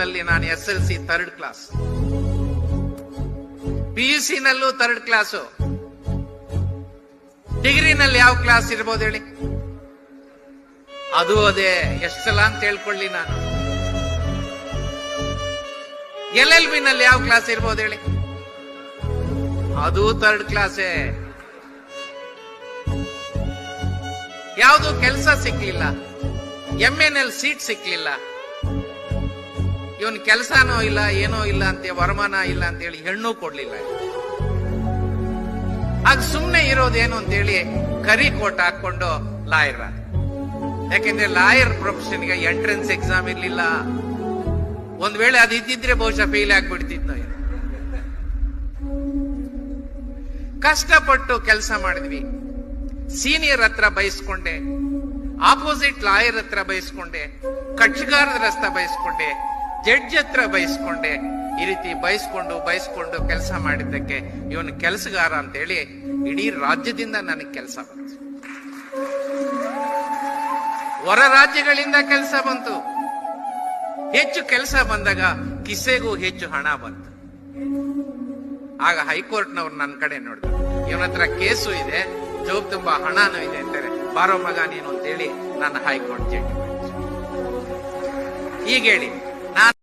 ನಲ್ಲಿ ನಾನು S L C third class PUC ನಲ್ಲೂ ಥರ್ಡ್ ಕ್ಲಾಸು ಡಿಗ್ರಿನಲ್ಲಿ ಯಾವ ಕ್ಲಾಸ್ ಇರ್ಬೋದು ಹೇಳಿ? ಅದು ಅದೇ ಎಷ್ಟು ಸಲ ಅಂತ ಹೇಳ್ಕೊಳ್ಳಿ ನಾನು. ಎಲ್ ಎಲ್ ಬಿ ನಲ್ಲಿ ಯಾವ ಕ್ಲಾಸ್ ಇರ್ಬೋದು ಹೇಳಿ? ಅದು ಥರ್ಡ್ ಕ್ಲಾಸೇ ಯಾವುದು ಕೆಲಸ ಸಿಕ್ಲಿಲ್ಲ. ಎಂ ಎನ್ ಎಲ್ ಸೀಟ್ ಸಿಕ್ಲಿಲ್ಲ. ಇವನ್ ಕೆಲಸನೋ ಇಲ್ಲ, ಏನೋ ಇಲ್ಲ ಅಂತ, ವರಮಾನ ಇಲ್ಲ ಅಂತ ಹೇಳಿ ಹೆಣ್ಣು ಕೊಡ್ಲಿಲ್ಲ. ಆಗ ಸುಮ್ನೆ ಇರೋದೇನು ಅಂತ ಹೇಳಿ ಕರಿ ಕೋಟ್ ಹಾಕೊಂಡು ಲಾಯರ್ ಯಾಕೆಂದ್ರೆ ಲಾಯರ್ ಪ್ರೊಫೆಷನ್ಗೆ ಎಂಟ್ರೆನ್ಸ್ ಎಕ್ಸಾಮ್ ಇರ್ಲಿಲ್ಲ. ಒಂದ್ ವೇಳೆ ಅದು ಇದ್ದಿದ್ರೆ ಬಹುಶಃ ಫೇಲ್ ಆಗ್ಬಿಡ್ತಿದ್ನೋ. ಕಷ್ಟಪಟ್ಟು ಕೆಲಸ ಮಾಡಿದ್ವಿ. ಸೀನಿಯರ್ ಹತ್ರ ಬಯಸ್ಕೊಂಡೆ. ಆಪೋಸಿಟ್ ಲಾಯರ್ ಹತ್ರ ಬಯಸ್ಕೊಂಡೆ. ಕಕ್ಷಗಾರರ ರಸ್ತ ಬಯಸ್ಕೊಂಡೆ. ಜಡ್ಜ್ ಹತ್ರ ಬಯಸ್ಕೊಂಡೆ, ಈ ರೀತಿ ಬಯಸ್ಕೊಂಡು ಬಯಸ್ಕೊಂಡು ಕೆಲಸ ಮಾಡಿದ್ದಕ್ಕೆ ಇವನು ಕೆಲಸಗಾರ ಅಂತ ಹೇಳಿ ಇಡೀ ರಾಜ್ಯದಿಂದ ನನಗೆ ಕೆಲಸ ಬಂತು. ಹೊರ ರಾಜ್ಯಗಳಿಂದ ಕೆಲಸ ಬಂತು. ಹೆಚ್ಚು ಕೆಲಸ ಬಂದಾಗ ಕಿಸೆಗೂ ಹೆಚ್ಚು ಹಣ ಬಂತು. ಆಗ ಹೈಕೋರ್ಟ್ನವ್ರು ನನ್ನ ಕಡೆ ನೋಡಿದ್ರು, ಇವನ ಹತ್ರ ಕೇಸು ಇದೆ ಜೋಬ್ ತುಂಬಾ ಹಣನೂ ಇದೆ ಅಂತಾರೆ, ಬಾರೋ ಮಗ ನೀನು ಅಂತೇಳಿ ನನ್ನ ಹೈಕೋರ್ಟ್ ಜಡ್ಜ್ ಈಗ ಹೇಳಿ, ನಾನು